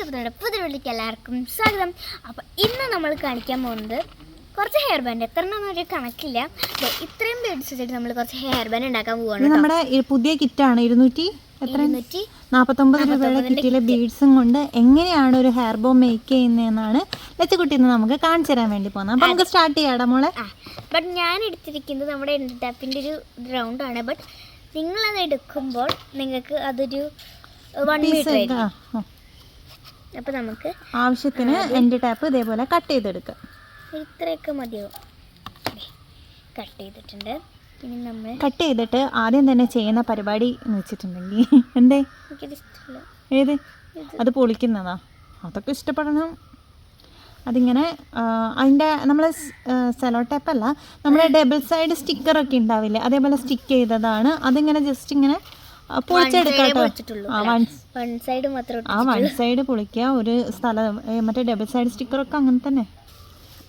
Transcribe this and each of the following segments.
സുഹൃത്തുക്കളുടെ പുതിയ എല്ലാവർക്കും സ്വാഗതം. അപ്പോൾ ഇന്ന് നമ്മൾ കാണിക്കാൻ പോകുന്നത് കുറച്ച് ഹെയർ ബാൻഡ് എത്ര ഒരു കണക്കില്ല. ഇത്രയും ബീഡ്സ് വെച്ചിട്ട് നമ്മൾ കുറച്ച് ഹെയർ ബാൻഡ് ഉണ്ടാക്കാൻ പോവാണ് നമ്മുടെ പുതിയ കിറ്റാണ് ഇരുന്നൂറ്റി എത്ര ഇരുന്നൂറ്റി നാൽപ്പത്തൊമ്പത് രൂപയുടെ കിറ്റിലെ ബീഡ്സും കൊണ്ട് എങ്ങനെയാണ് ഒരു ഹെയർ ബോ മേക്ക് ചെയ്യുന്നതെന്നാണ് ലച്ചക്കുട്ടി ഇന്ന് നമുക്ക് കാണിച്ചു തരാൻ വേണ്ടി പോകുന്നത്. അപ്പം നമുക്ക് സ്റ്റാർട്ട് ചെയ്യാടാ മോളെ. ബട്ട് ഞാൻ എടുത്തിരിക്കുന്നത് നമ്മുടെ ടാപ്പിന്റെ ഒരു റൗണ്ടാണ് ബട്ട് നിങ്ങളത് എടുക്കുമ്പോൾ നിങ്ങൾക്ക് അതൊരു വൺ മീറ്റർ എടുക്ക. ആയിരിക്കും ആ, ആ. അപ്പോൾ നമുക്ക് ആവശ്യത്തിന് എന്റെ ടാപ്പ് ഇതേപോലെ കട്ട് ചെയ്തെടുക്കുക ഇത്രയൊക്കെ മതിയാവും കട്ട് ചെയ്തിട്ടുണ്ട്. ഇനി നമ്മൾ കട്ട് ചെയ്തിട്ട് ആദ്യം തന്നെ ചെയ്യുന്ന പരിപാടി എന്ന് വെച്ചിട്ടുണ്ടെങ്കിൽ എന്തേ? ഏത്? അത് പൊളിക്കുന്നതാ. അതൊക്കെ ഇഷ്ടപ്പെടണം. അതിങ്ങനെ അതിന്റെ നമ്മൾ സെലോ ടേപ്പല്ല നമ്മുടെ ഡബിൾ സൈഡ് സ്റ്റിക്കറൊക്കെ ഉണ്ടാവില്ലേ അതേപോലെ സ്റ്റിക്ക് ചെയ്തതാണ്. അതിങ്ങനെ ജസ്റ്റ് ഇങ്ങനെ ആ, പൊളിച്ചെടുക്കാം ആ വൺ സൈഡ് മാത്രം ആ വൺ സൈഡ് പൊളിക്കുക. ഒരു സ്ഥലം മറ്റേ ഡബിൾ സൈഡ് സ്റ്റിക്കറൊക്കെ അങ്ങനെ തന്നെ.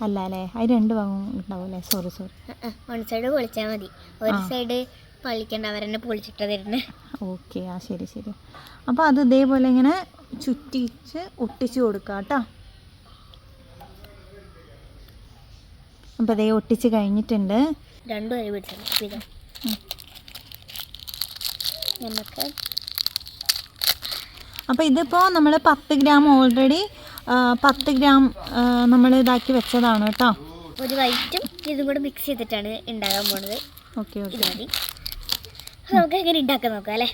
അല്ല അല്ലേ? അത് രണ്ട് ഭാഗം ഉണ്ടാവില്ലേ സോറി സോറി വൺ സൈഡ് പൊളിച്ചാൽ മതി. ഒരു സൈഡ് പള്ളിക്കണ്ട അവരെന്നെ പൊളിച്ചിട്ട് തരുന്നത് ഓക്കെ ആ ശരി ശരി. അപ്പോൾ അത് ഇതേപോലെ ഇങ്ങനെ ചുറ്റിച്ച് ഒട്ടിച്ച് കൊടുക്കുക കേട്ടോ അപ്പോൾ ഇതേ ഒട്ടിച്ച് കഴിഞ്ഞിട്ടുണ്ട്. രണ്ടു ഇതാ ഉം. നമുക്ക് അപ്പോൾ ഇതിപ്പോൾ നമ്മൾ പത്ത് ഗ്രാം ഓൾറെഡി പത്ത് ഗ്രാം നമ്മൾ ഇതാക്കി വെച്ചതാണ് കേട്ടോ. ഒരു വൈറ്റും ഇതും കൂടെ മിക്സ് ചെയ്തിട്ടാണ് ഉണ്ടാകാൻ പോണത്. Okay okay. നമുക്ക് എങ്ങനെ ഉണ്ടാക്കാൻ നോക്കാം അല്ലേ?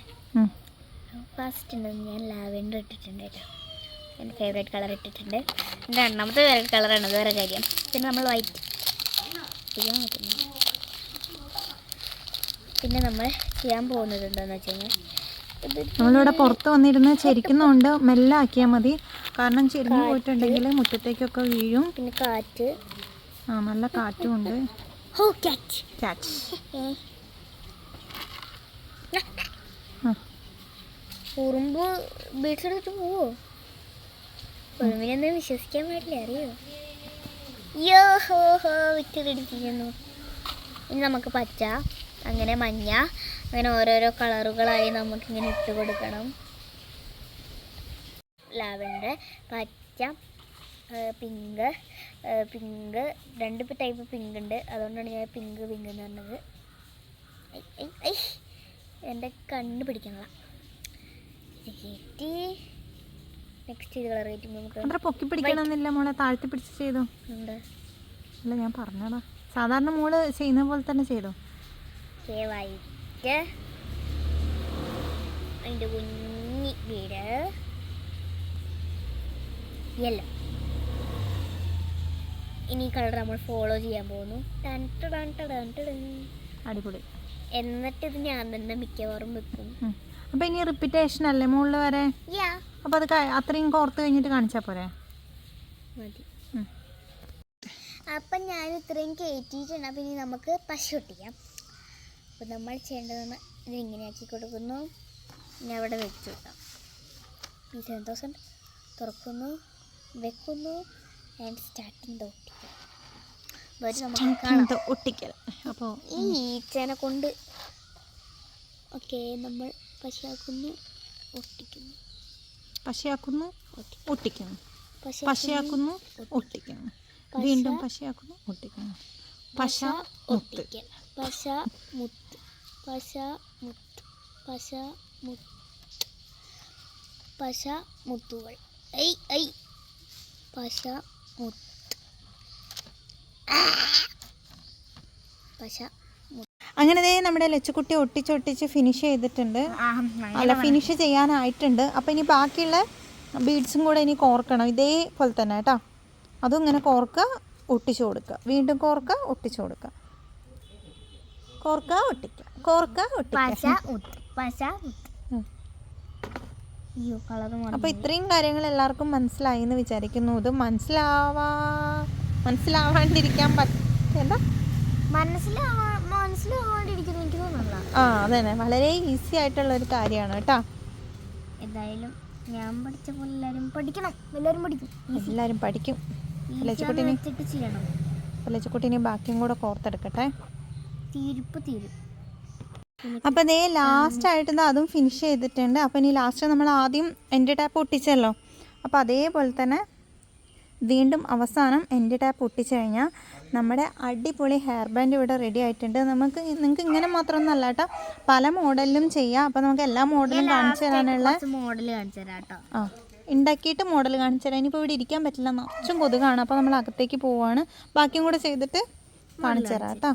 ഫസ്റ്റ് ഉണ്ടെന്ന് ഞാൻ ലാവെൻഡർ ഇട്ടിട്ടുണ്ട് കേട്ടോ. എന്റെ ഫേവറേറ്റ് കളർ ഇട്ടിട്ടുണ്ട്. എന്റെ രണ്ടാമത്തെ ഫേവറേറ്റ് കളറാണ് വേറെ കാര്യം. പിന്നെ നമ്മൾ വൈറ്റ് ചെയ്യാൻ നോക്കുന്നു പിന്നെ നമ്മൾ ചെയ്യാൻ പോകുന്നത് എന്താണെന്ന് വെച്ച് കഴിഞ്ഞാൽ നമ്മളിവിടെ പുറത്ത് വന്നിരുന്ന് ചെരിക്കുന്നതുകൊണ്ട് മെല്ലെ ആക്കിയാൽ മതി. കാരണം ചെരിഞ്ഞു പോയിട്ടുണ്ടെങ്കിൽ മുറ്റത്തേക്കൊക്കെ വീഴും. പിന്നെ കാറ്റ്. ആ നല്ല കാറ്റും ഉണ്ട് ക്യാച്ച്. ഉറുമ്പ് പോവോ? ഉറുമ്പിനെന്താ വിശ്വസിക്കാൻ പാടില്ല അറിയോ? യോ ഹോ ഹോ വിറ്റടിപ്പിക്കുന്നു ഇനി നമുക്ക് പച്ച. അങ്ങനെ മഞ്ഞ അങ്ങനെ ഓരോരോ കളറുകളായി നമുക്കിങ്ങനെ ഇട്ട് കൊടുക്കണം. ലാവൻഡർ പച്ച പിങ്ക് പിങ്ക് രണ്ട് ടൈപ്പ് പിങ്ക് ഉണ്ട്. അതുകൊണ്ടാണ് ഞാൻ പിങ്ക് പിങ്ക് എന്ന് പറഞ്ഞത്. എന്റെ കണ്ണ് പിടിക്കണ കയറ്റി നെക്സ്റ്റ് ഇത് കളർ കയറ്റുമ്പോൾ നമുക്ക് പൊക്കി പിടിക്കണമെന്നില്ല മോളെ? താഴ്ത്തി പിടിച്ച് ചെയ്തു? ഉണ്ട്. അല്ല ഞാൻ പറഞ്ഞതാ. സാധാരണ മോൾ ചെയ്യുന്ന പോലെ തന്നെ ചെയ്തു? വൈറ്റ് അതിന്റെ കുഞ്ഞി വീട് യെല്ലോ. ഇനി കളർ നമ്മൾ ഫോളോ ചെയ്യാൻ പോകുന്നു. അടിപൊളി. എന്നിട്ട് ഇത് ഞാൻ തന്നെ മിക്കവാറും വെക്കും. അപ്പൊ ഇനി റിപ്പീറ്റേഷൻ അല്ലേ മുകളിൽ വരെ? അപ്പൊ അത് അത്രയും കോർത്ത് കഴിഞ്ഞിട്ട് കാണിച്ചാ പോരെ? മതി. അപ്പം ഞാൻ ഇത്രയും കയറ്റിയിട്ടുണ്ട് അപ്പം ഇനി നമുക്ക് പശ ഒട്ടിക്കാം അപ്പം നമ്മൾ ചെയ്യേണ്ടതെന്ന് ഇതിങ്ങനെയാക്കി കൊടുക്കുന്നു. ഇനി അവിടെ വെച്ചു കിട്ടാം. ഈ സെവൻ തൗസൻഡ് തുറക്കുന്നു വെക്കുന്നു ആൻഡ് സ്റ്റാർട്ടിങ് ഒട്ടിക്കൽ വരും നമുക്ക് കാണാം. ഒട്ടിക്കൽ അപ്പോൾ ഈ ഈച്ചേനെ കൊണ്ട് ഓക്കെ നമ്മൾ പശയാക്കുന്നു ഒട്ടിക്കുന്നു. പശയാക്കുന്നു ഒട്ടി ഒട്ടിക്കുന്നു. പശ പശയാക്കുന്നു ഒട്ടിക്കുന്നു. വീണ്ടും പശയാക്കുന്നു ഒട്ടിക്കുന്നു. പശ മുത്ത്. പശ മുത്ത്. പശ മുത്ത്. പശ മുത്ത്. പശ മുത്തുകൾ. ഐ ഐ. പശ മുത്ത്. പശ അങ്ങനെ ദേ നമ്മുടെ ലച്ചുക്കുട്ടി ഒട്ടിച്ച് ഒട്ടിച്ച് ഫിനിഷ് ചെയ്തിട്ടുണ്ട് അല്ല ഫിനിഷ് ചെയ്യാനായിട്ടുണ്ട്. അപ്പോൾ ഇനി ബാക്കിയുള്ള ബീഡ്സും കൂടെ ഇനി കോർക്കണം. ഇതേപോലെ തന്നെ കേട്ടോ. അതും ഇങ്ങനെ കോർക്കുക. ഒട്ടിച്ചു കൊടുക്കുക. വീണ്ടും കോർക്ക ഒട്ടിച്ചു കൊടുക്കുക. കോർക്കുക ഒട്ടിക്കുക. അയ്യോ അപ്പോൾ ഇത്രയും കാര്യങ്ങൾ എല്ലാവർക്കും മനസ്സിലായി എന്ന് വിചാരിക്കുന്നു. ഇത് മനസ്സിലാവാ മനസ്സിലാവാണ്ടിരിക്കാൻ പറ്റ എന്താ? മനസ്സിലാവാ മനസ്സിലാവാണ്ടിരിക്കുന്നു എനിക്ക് തോന്നുന്നില്ല ആ അതന്നെ. വളരെ ഈസി ആയിട്ടുള്ള ഒരു കാര്യമാണ് കേട്ടോ. എന്തായാലും ഞാൻ പഠിച്ച പോലെ എല്ലാവരും പഠിക്കണം. എല്ലാവരും പഠിക്കും. എല്ലാവരും പഠിക്കും. ലച്ചുക്കുട്ടീനെ ലച്ചുക്കുട്ടീനെ ബാക്കിയും കൂടെ കോർത്തെടുക്കട്ടെ. തീരുപ്പ് തീരും. ദേ ലാസ്റ്റ് ആയിട്ട് അതും ഫിനിഷ് ചെയ്തിട്ടുണ്ട്. അപ്പോൾ ഇനി ലാസ്റ്റ് നമ്മൾ ആദ്യം എന്റെ ടാപ്പ് ഒട്ടിച്ചല്ലോ. അപ്പോൾ അതേപോലെ തന്നെ വീണ്ടും അവസാനം എന്റെ ടാപ്പ് ഒട്ടിച്ചു കഴിഞ്ഞാൽ നമ്മുടെ അടിപൊളി ഹെയർ ബാൻഡ് ഇവിടെ റെഡി ആയിട്ടുണ്ട്. നമുക്ക് നിങ്ങൾക്ക് ഇങ്ങനെ മാത്രമൊന്നല്ല കേട്ടോ പല മോഡലിലും ചെയ്യാം. അപ്പോൾ നമുക്ക് എല്ലാ മോഡലും കാണിച്ചു തരാനുള്ള മോഡൽ കാണിച്ചു തരാം കേട്ടോ. ആ. ഉണ്ടാക്കിയിട്ട് മോഡൽ കാണിച്ചു തരാം ഇനിയിപ്പോൾ ഇവിടെ ഇരിക്കാൻ പറ്റില്ല നിറച്ചും കൊതുകാണ്. അപ്പോൾ നമ്മൾ അകത്തേക്ക് പോവാണ്. ബാക്കിയും കൂടെ ചെയ്തിട്ട് കാണിച്ചു തരാം കേട്ടോ.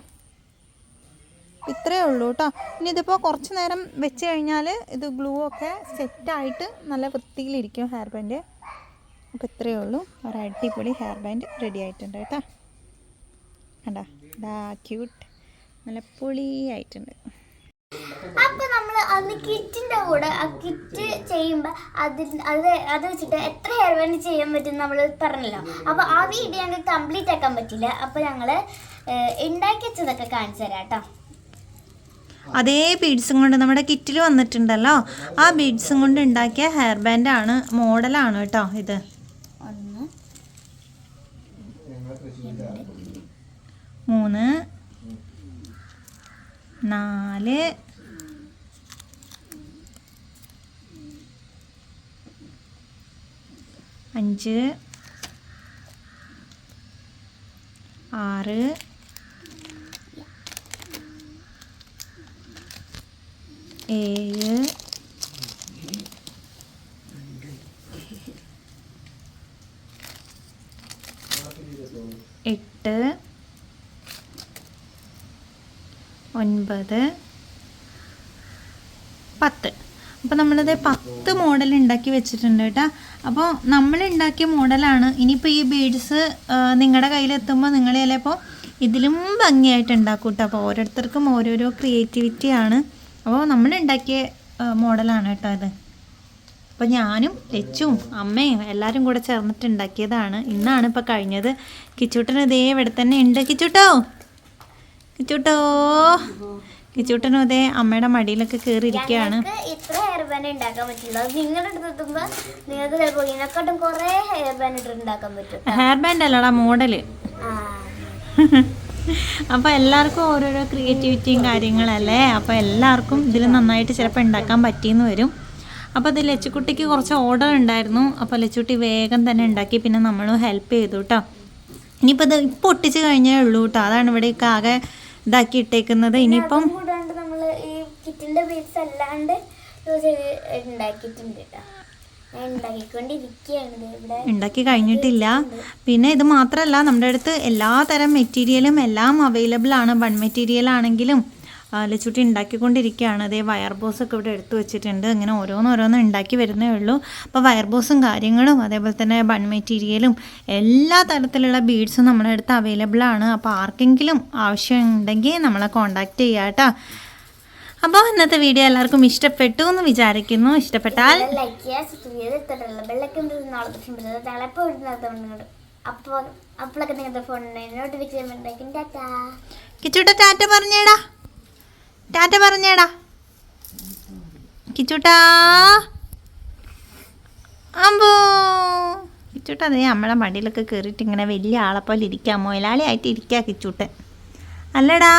ഇത്രയേ ഉള്ളൂ കേട്ടോ. ഇനി ഇതിപ്പോൾ കുറച്ച് നേരം വെച്ച് കഴിഞ്ഞാൽ ഇത് ഗ്ലൂ ഒക്കെ സെറ്റായിട്ട് നല്ല വൃത്തിയിലിരിക്കും ഹെയർ ബാൻഡ് അപ്പോൾ ഇത്രയേ ഉള്ളൂ. ഒരു അടിപൊളി ഹെയർ ബാൻഡ് റെഡി ആയിട്ടുണ്ട് കേട്ടോ. കണ്ടാ? ക്യൂട്ട് നല്ല പൊളിയായിട്ടുണ്ട്. അന്ന് കിറ്റിന്റെ കൂടെ ആ കിറ്റ് ചെയ്യുമ്പോ അതിൽ അത് അത് വെച്ചിട്ട് എത്ര ഹെയർ ബാൻഡ് ചെയ്യാൻ പറ്റും നമ്മൾ പറഞ്ഞല്ലോ. അപ്പൊ ആ വീഡിയോ ഞങ്ങൾക്ക് കംപ്ലീറ്റ് ആക്കാൻ പറ്റില്ല. അപ്പൊ ഞങ്ങൾ ഉണ്ടാക്കി വെച്ചതൊക്കെ കാണിച്ചു തരാം കേട്ടോ. അതേ ബീഡ്സും കൊണ്ട് നമ്മുടെ കിറ്റിൽ വന്നിട്ടുണ്ടല്ലോ. ആ ബീഡ്സും കൊണ്ട് ഉണ്ടാക്കിയ ഹെയർ ബാൻഡാണ് മോഡലാണ് കേട്ടോ ഇത്. ഒന്ന്. മൂന്ന്. നാല്. അഞ്ച്. ആറ്. ഏഴ്. എട്ട്. ഒൻപത് പത്ത് അപ്പോൾ നമ്മളിത് പത്ത് മോഡൽ ഉണ്ടാക്കി വെച്ചിട്ടുണ്ട് കേട്ടോ അപ്പോൾ നമ്മൾ ഉണ്ടാക്കിയ മോഡലാണ് ഇനിയിപ്പോൾ ഈ ബീഡ്സ് നിങ്ങളുടെ കയ്യിലെത്തുമ്പോൾ നിങ്ങൾ ചിലപ്പോൾ ഇതിലും ഭംഗിയായിട്ട് ഉണ്ടാക്കും കേട്ടോ അപ്പോൾ ഓരോരുത്തർക്കും ഓരോരോ ക്രിയേറ്റിവിറ്റിയാണ് അപ്പോൾ നമ്മൾ ഉണ്ടാക്കിയ മോഡലാണ് കേട്ടോ ഇത്. അപ്പോൾ ഞാനും ലച്ചും അമ്മയും എല്ലാവരും കൂടെ ചേർന്നിട്ട് ഉണ്ടാക്കിയതാണ് ഇന്നാണ് ഇപ്പോൾ കഴിഞ്ഞത്. കിച്ചൂട്ടൻ ഇതേ ഇവിടെ തന്നെ ഉണ്ട് കിച്ചൂട്ടോ? കിച്ചൂട്ടോ? കിച്ചൂട്ടനും അതേ അമ്മയുടെ മടിയിലൊക്കെ കയറി ഇരിക്കുകയാണ് ഇത്ര ഹെയർ ബാൻഡ് ഉണ്ടാക്കാൻ പറ്റില്ല. നിങ്ങളുടെ നിങ്ങൾക്ക് ചിലപ്പോൾ ഇതിനെക്കാട്ടും കുറെ ഹെയർ ബാൻഡ് ഇട്ട് ഉണ്ടാക്കാൻ പറ്റും ഹെയർ ബാൻഡ് അല്ലടാ മോഡൽ അപ്പൊ എല്ലാവർക്കും ഓരോരോ ക്രിയേറ്റിവിറ്റിയും കാര്യങ്ങളല്ലേ? അപ്പൊ എല്ലാവർക്കും ഇതിൽ നന്നായിട്ട് ചിലപ്പോൾ ഉണ്ടാക്കാൻ പറ്റിയെന്ന് വരും. അപ്പോൾ അത് ലച്ചുക്കുട്ടിക്ക് കുറച്ച് ഓർഡർ ഉണ്ടായിരുന്നു. അപ്പോൾ ലച്ചുട്ടി വേഗം തന്നെ ഉണ്ടാക്കി പിന്നെ നമ്മളും ഹെൽപ്പ് ചെയ്തു കേട്ടോ ഇനിയിപ്പോൾ ഇത് ഇപ്പോൾ ഒട്ടിച്ച് കഴിഞ്ഞേ ഉള്ളൂ കേട്ടോ അതാണ് ഇവിടെയൊക്കെ ആകെ ഇതാക്കി ഇട്ടേക്കുന്നത് ഇനിയിപ്പം നമ്മൾ ഈ ബീഡ്സ് അല്ലാണ്ട് ഉണ്ടാക്കിയിട്ടുണ്ട് കേട്ടോ. ഉണ്ടാക്കി കഴിഞ്ഞിട്ടില്ല. പിന്നെ ഇത് മാത്രമല്ല നമ്മുടെ അടുത്ത് എല്ലാ തരം മെറ്റീരിയലും എല്ലാം അവൈലബിൾ ആണ്. വൺ മെറ്റീരിയൽ ആണെങ്കിലും ലച്ചുട്ടി ഉണ്ടാക്കിക്കൊണ്ടിരിക്കുകയാണ്. അതേ വയർ ബോസൊക്കെ ഒക്കെ ഇവിടെ എടുത്തു വെച്ചിട്ടുണ്ട്. ഇങ്ങനെ ഓരോന്നോരോന്ന് ഉണ്ടാക്കി വരുന്നേ ഉള്ളൂ. അപ്പോൾ വയർ ബോസും കാര്യങ്ങളും അതേപോലെ തന്നെ ബൺ മെറ്റീരിയലും എല്ലാ തരത്തിലുള്ള ബീഡ്സും നമ്മുടെ അടുത്ത് അവൈലബിൾ ആണ്. അപ്പോൾ ആർക്കെങ്കിലും ആവശ്യമുണ്ടെങ്കിൽ നമ്മളെ കോൺടാക്റ്റ് ചെയ്യാം കേട്ടോ. അപ്പോൾ ഇന്നത്തെ വീഡിയോ എല്ലാവർക്കും ഇഷ്ടപ്പെട്ടു എന്ന് വിചാരിക്കുന്നു. ഇഷ്ടപ്പെട്ടാൽ അപ്പോൾ അപ്പോഴൊക്കെ നിങ്ങളുടെ ഫോണിന് നോട്ടിഫിക്കേഷൻ ഉണ്ടാക്കി ടാറ്റാ കിച്ചൂട്ട ടാറ്റ പറഞ്ഞേടാ. ടാറ്റ പറഞ്ഞേടാ. കിച്ചൂട്ടാ. അമ്പോ. കിച്ചൂട്ട അതേ നമ്മളെ മടിയിലൊക്കെ കയറിയിട്ട് ഇങ്ങനെ വലിയ ആളെപ്പോലെ പോലെ ഇരിക്കാം. മുതലാളിയായിട്ട് ഇരിക്കുക കിച്ചൂട്ടൻ. അല്ലടാ.